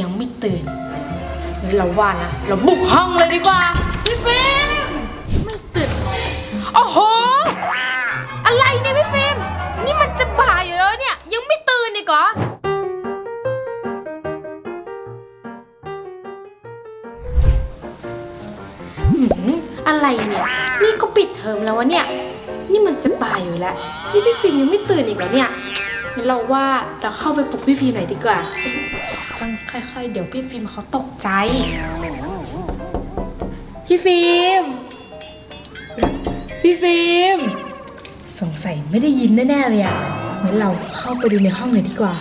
ยังไม่ตื่นงั้นเราว่านะ เราบุกห้องเลยดีกว่า พี่ฟิล์มไม่ตื่น โอ้โห อะไรเนี่ยพี่ฟิล์มนี่มันจะบ่ายอยู่แล้วเนี่ย ยังไม่ตื่นอีกเหรอ หืมอะไรเนี่ย นี่ก็ปิดเทอมแล้ววะเนี่ย นี่มันจะบ่ายอยู่แล้ว นี่พี่ฟิล์มยังไม่ตื่นอีกเหรอเนี่ยงั้นเราว่าเราเข้าไปปลุกพี่ฟิล์มหน่อยดีกว่า ค่อยๆ เดี๋ยวพี่ฟิล์มเขาตกใจ พี่ฟิล์ม พี่ฟิล์ม สงสัยไม่ได้ยินแน่ๆเลยอะงั้นเราเข้าไปดูในห้องหน่อยดีกว่า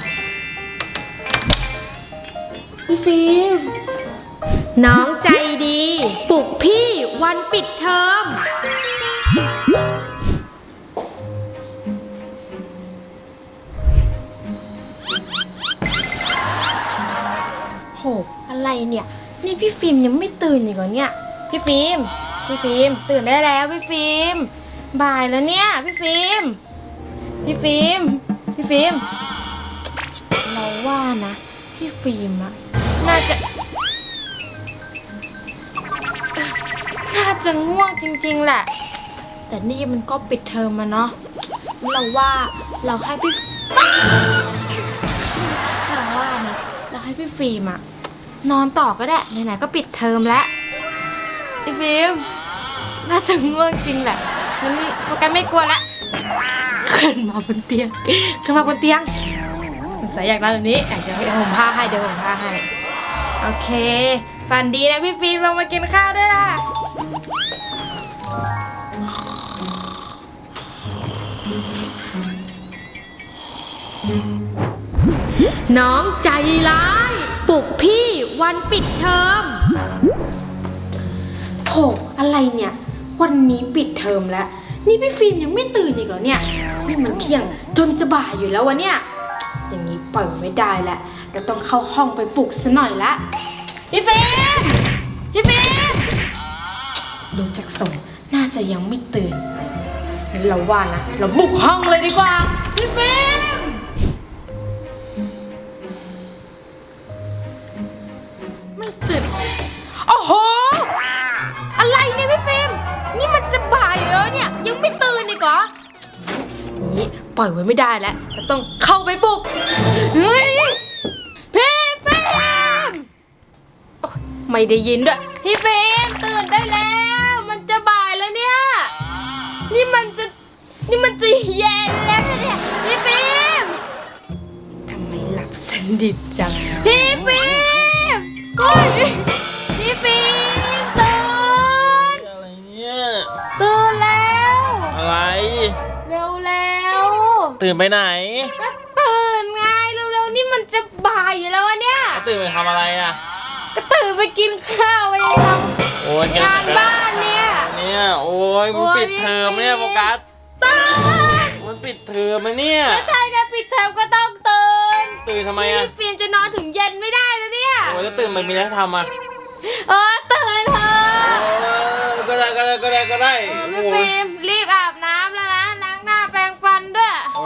พี่ฟิล์ม น้องใจดี ปลุกพี่วันปิดเทอม เนี่ย นี่พี่ฟิล์มยังไม่ตื่นอีกเหรอเนี่ย พี่ฟิล์ม พี่ฟิล์มตื่นได้แล้วพี่ฟิล์ม บ่ายแล้วเนี่ยพี่ฟิล์ม พี่ฟิล์ม พี่ฟิล์ม เราว่านะ พี่ฟิล์มอะน่าจะ น่าจะง่วงจริงๆแหละ แต่นี่มันก็ปิดเทอมมาเนาะ เราว่าเราให้พี่เราว่านะเราให้พี่ฟิล์มอะ นอนต่อก็ได้ไหนๆก็ปิดเทอมแล้วพี่ฟิล์มน่าจะง่วงจริงแหละมันนี่โปรแกรมไม่กลัวละขึ้นมาบนเตียงขึ้นมาบนเตียงสงสัยอยากนอนแบบนี้เดี๋ยวเดี๋ยวผมพาให้เดี๋ยวผมพาให้โอเคฝันดีนะพี่ฟิล์มลงมากินข้าวด้วยล่ะน้องใจร้าย ปลุกพี่วันปิดเทอมโถอะไรเนี่ย วันนี้ปิดเทอมแล้ว นี่พี่ฟิล์มยังไม่ตื่นอีกเหรอเนี่ย นี่มันเที่ยงจนจะบ่ายอยู่แล้ววะเนี่ย อย่างนี้ปล่อยไม่ได้แล้วเราต้องเข้าห้องไปปลุกซะหน่อยละพี่ฟิล์มพี่ฟิล์มดูจากทรงน่าจะยังไม่ตื่นงั้นเราว่านะ เราบุกห้องเลยดีกว่าพี่ฟิล์ม ล่อยไว้ไม่ได้แล้วเราต้องเข้าไปบุกเฮ้ยพี่ฟิล์มโอ๊ยไม่ได้ยินด้วยพี่ฟิล์มตื่นได้แล้ว มันจะบ่ายแล้วเนี่ย นี่มันจะนี่มันจะเย็นแล้วเนี่ยพี่ฟิล์มทำไมหลับสนิทจังพี่ฟิล์มโอ้ย ตื่นไปไหนก็ตื่นไงเร็วๆนี่มันจะบ่ายอยู่แล้วอะเนี่ยตื่นไปทำอะไรอะ ก็ตื่นไปกินข้าวไปทโอ้ยำงานบ้านเนี่ย เนี่ย โอ้ยมันโอ้ยปิดเทอมเนี่ยพี่โฟกัส ตื่นมันปิดเทอมนะเนี่ย ก็ใช่ไงปิดเทอมก็ต้องตื่นตื่นทำไมนี่อะพี่ฟิล์มจะนอนถึงเย็นไม่ได้แล้วเนี่ย โอ้ยแล้วตื่นไปมีอะไรให้ทำอะเออตื่นเถอะโอ้ยก็ได้ก็ได้ก็ได้ก็ได้เออโอ้พี่ยฟิล์มรีบอาบน้ำแล้ว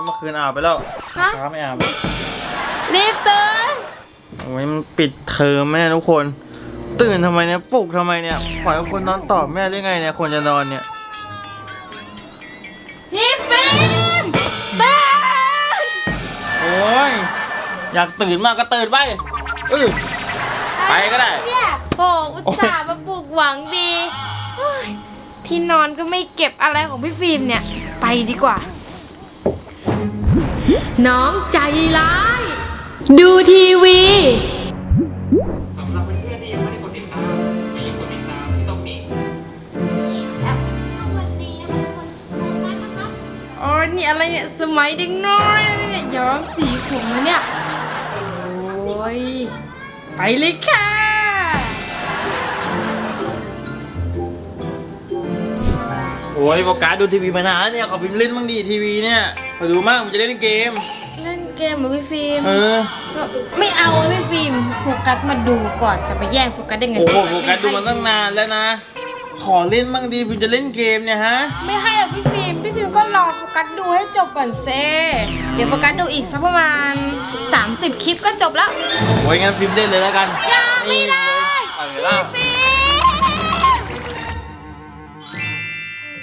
เมื่อคืนอาบไปแล้วฮะ เช้าไม่อาบรีบตื่นโอ้ยมันปิดเทอมแม่ทุกคน ตื่นทำไมเนี่ยปลุกทำไมเนี่ยปล่อยให้คนนอนต่อแม่ได้ไงเนี่ยคนจะนอนเนี่ยพี่ฟิล์มตื่นโอ้ยอยากตื่นมากก็ตื่นไปเออ ไปก็ได้เนี่ยโอ้อุตส่าห์มาปลูกหวังดีเฮ้ยที่นอนก็ไม่เก็บอะไรของพี่ฟิล์มเนี่ย ไปดีกว่า น้องใจร้าย ดูทีวี สำหรับเพื่อนๆที่ยังไม่ได้กดติดตามอย่าลืมกดติดตามที่ตรงนี้อ๋อนี่อะไรเนี่ย สมัยเด็กน้อยนะเนี่ยย้อมสีผมนะเนี่ย โอ้ย ไปเลยค่ะ โอ้ยโฟกัสดูทีวีมานานเนี่ยขอฟิล์มเล่นบ้างดีทีวีเนี่ย ขอดูมากผมจะเล่นเกม เล่นเกมเหรอพี่ฟิล์มเออ ไม่เอาอะพี่ฟิล์มโฟกัสมาดูก่อนจะไปแย่งโฟกัสได้ไงโอ้โหโฟกัสดูมาตั้งนานแล้วนะ ขอเล่นบ้างดีฟิล์มจะเล่นเกมเนี่ยฮะ ไม่ให้อะพี่ฟิล์มพี่ฟิล์มก็รรอโฟกัสดูให้จบก่อนเซเดี๋ยวโฟกัสดูอีกสักประมาณ 30 คลิปก็จบแล้วโอ้ยงั้นฟิล์มเล่นเลยแล้วกันยังไม่ได้เอาเลยล่ะฟิล์ม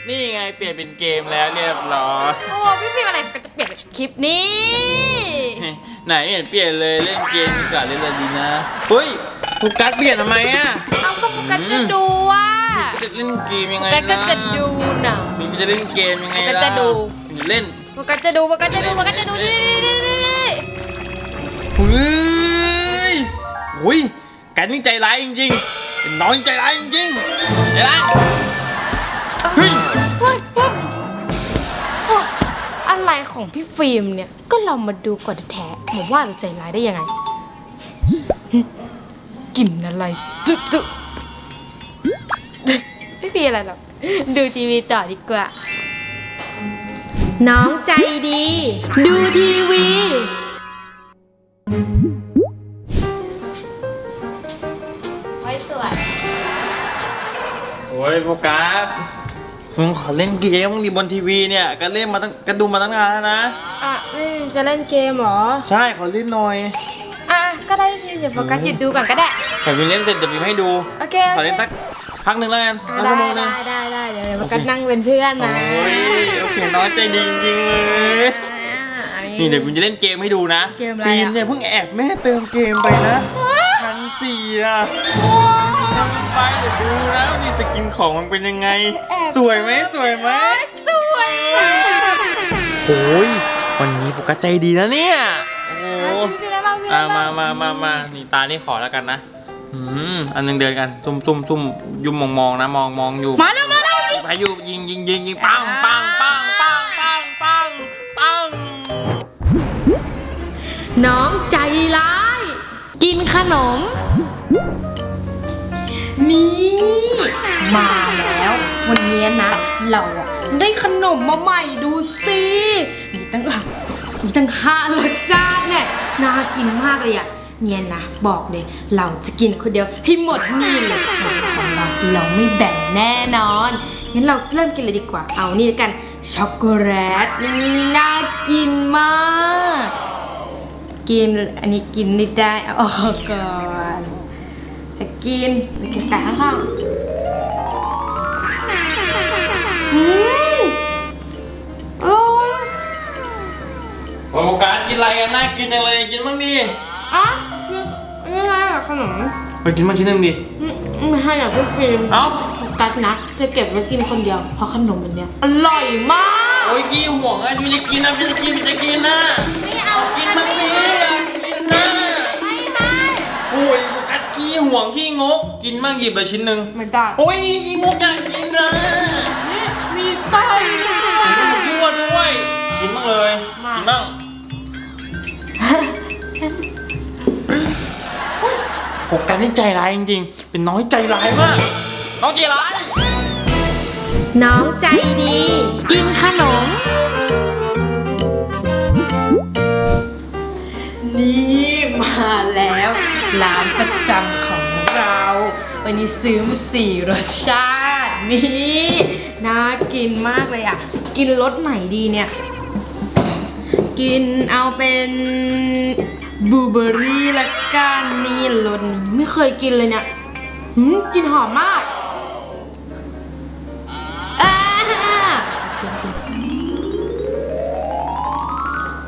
นี่ไงเปลี่ยนเป็นเกมแล้วเรียบร้อย โอ้พี่ฟิล์มอะไรก็จะเปลี่ยนเป็นคลิปนี้ ไหนไม่เห็นเปลี่ยนเลยเล่นเกมดีกว่าเล่นอะไรดีนะเฮ้ยโฟกัสเปลี่ยนทำไมอะเอาก็โฟกัสจะดูว่าจะเล่นเกมยังไงแต่นะก็จะดูหนังฟิล์มจะเล่นเกมยังไงก็ล่ะจะดูจะเล่นโฟกัสจะดูโฟกัสจะดูโฟกัสจะดูนี่นี่นี่นี่นี่เฮ้ยอุ้ยกันนี่ใจร้ายจริงๆเป็นน้องใจร้ายจริงๆใจร้าย เฮ้ยเฮ้ย อะไรของพี่ฟิล์มเนี่ย ก็เรามาดูก่อนแท้ๆผมว่าเราใจร้ายได้ยังไงกลิ่นอะไรจุ๊จุ๊ไม่มีอะไรหรอก ดูทีวีต่อดีกว่า น้องใจดี ดูทีวี ผมขอเล่นเกมบ้างดิบนทีวีเนี่ยก็เล่นมาตั้งก็ดูมาตั้งนานแล้วนะ อะนี่จะเล่นเกมเหรอ ใช่ขอเล่นหน่อยอะ ก็ได้สิเดี๋ยวโฟกัสหยุดดูก่อนก็ได้ แต่วินเล่นเสร็จเดี๋ยววินให้ดู โอเคขอเล่นสักพักหนึ่งแล้วกันอะสักได้ชั่วโมงหนึง ได้ได้ได้เดี๋ยวโฟกัสนั่งเป็นเพื่อนนะโอ้ยโอเคน้อยใจดีจริงๆเลย อะ นี่เดี๋ยววินจะเล่นเกมให้ดูนะเกมอะไรอะ ฟิล์มเนี่ยเพิ่งแอบแม่เติมเกมไปนะพันสี่อะ ไปเดี๋ยวดูนะว่านี่สกินของมันเป็นยังไง สวยไหมสวยไหมสวยมากโอ้ยวันนี้โฟกัสใจดีนะเนี่ยโอ้โหพี่ฟิล์มได้บ้างพี่อะได้มาบ้างมามามานี่ตานี่ขอแล้วกันนะอืมอันหนึงเดินกันซุ่มซุ่มซุ่มยุมมองมองนะมองมองอยู่มาแล้วมาแล้วนี่พายุยิงยิงยิงยิงปังปังปังปังปังปังปังน้องใจร้าย กินขนม นี่มาแล้ว วันนี้นะ เราอะได้ขนมมาใหม่ดูสิมีตั้งมีตั้งห้ารสชาติเนี่ยน่ากินมากเลยอะเนี่ยนะ บอกเลยเราจะกินคนเดียวให้หมดนี่เลยของเราเราไม่แบ่งแน่นอนงั้นเราเริ่มกินเลยดีกว่าเอานี่แล้วกันช็อกโกแลตนี่น่ากินมาก กินอันนี้กินไม่ได้เอาออกก่อน กินจะกินแต่ข้างๆอืมโอ้ยโอ้โฟกัสกินอะไรกันน่ากินจังเลยกินบ้างดิอะไม่ได้อะขนมไปกินบ้างชิ้นหนึ่งดิอืมไม่ให้อะพี่ฟิล์มเอ้าโฟกัสนะ จะเก็บไว้กินคนเดียว เพราะขนมอันเนี้ยอร่อยมาก โอ้ยกี้ห่วงอะยูจะกินนะพี่จะกินพี่จะกินนะ ไขี้ห่วงขี้งก กินบ้างหยิบเลยชิ้นหนึ่งไม่ได้โอ้ยขี้งกอยากกินนะนี่มีไส้ด้วยยั่วด้วยกินบ้างเลยมากินบ้างโฟกัสนี่ใจร้ายจริงๆ เป็นน้อยใจร้ายมาก น้องใจร้าย น้องใจดี กินขนม นี่มาแล้วร้านประจำของเราวั นนี้ซื้อมาสี่รสชาตินี่น่ากินมากเลยอะ กินรสไหนดีเนี่ย กินเอาเป็นบลูเบอรี่ละกันนี่รสนี้ไม่เคยกินเลยเนี่ยหืมกินหอมมากอา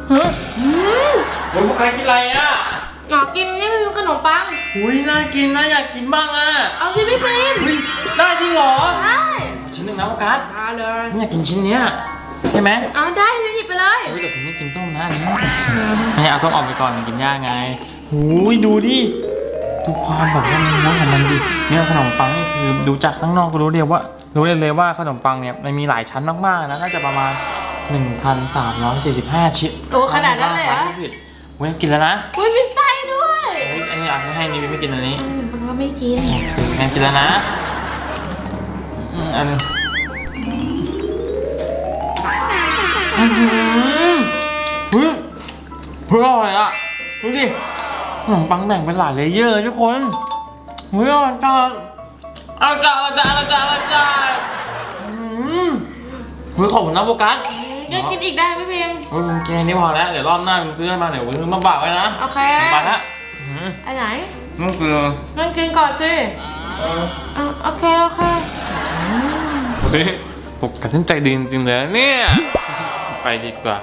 เฮ้ยอืมโอ้ยโฟกัสกินอะไรอะ อ๋อกินนี่คือขนมปัง อุ้ยน่ากินนะอยากกินบ้างอะเอาสิพี่ฟิล์มอุ้ยได้จริงเหรอได้ชิ้นหนึ่งนะโฟกัสมาเลยไม่อยากกินชิ้นเนี้ยใช่ไหมเอาได้พี่หยิบไปเลยเฮ้ยแต่ผมไม่กินส้มนะอันนี้ไม่เอาส้มออกไปก่อนมันกินยากไงหูยดูดิดูความแบบว่าเนื้อของมันดิเนี่ยขนมปังนี่คือดูจากข้างนอกก็รู้เลยว่า รู้เลยเลยว่าขนมปังเนี่ยมันมีหลายชั้นมากๆนะน่าจะประมาณ 1,345 ชิ้นโอ้ขนาดนั้นเลยเหรอไม่ผิดเว้ยกินแล้วนะอุ้ยมีไส้ด้วยเฮ้ยอั นนี้อยากให้นี่ไม่กินอันนี้อืมมันก็ไม่กินโอเคงั้นกินแล้วนะอืมอันนี้อื้อหือเฮ้ยเฮ้ยอร่อยอะดูดิขนมปังแบ่งเป็นหลายเลเยอร์ทุกคนเฮ้ยอร่อยจังอร่อยจังอร่อยจังอร่อยจังอร่อยจังอืมเฮ้ยขอบคุณนะโฟกัสอืมยังกินอีกได้พี่ฟิล์มโอ้ยมึงแกนี่พอแล้ว เดี๋ยวรอบหน้ามึงซื้อมาเดี๋ยวมึงซื้อมาฝากไว้นะโอเค ไปละ อืมอันไหนนั่นคืองั้นกินก่อนสิอะโอเค โอเคเฮ้ยปกกันใจดีจริงๆเลยเนี่ย ไปดีกว่า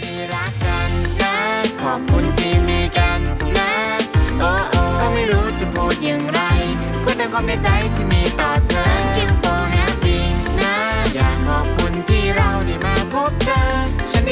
ที่รักกันนะขอบคุณที่มีกันนะ โอ้โอ้ก็ไม่รู้จะพูดอย่างไร พูดแต่ความในใจที่มีต่อ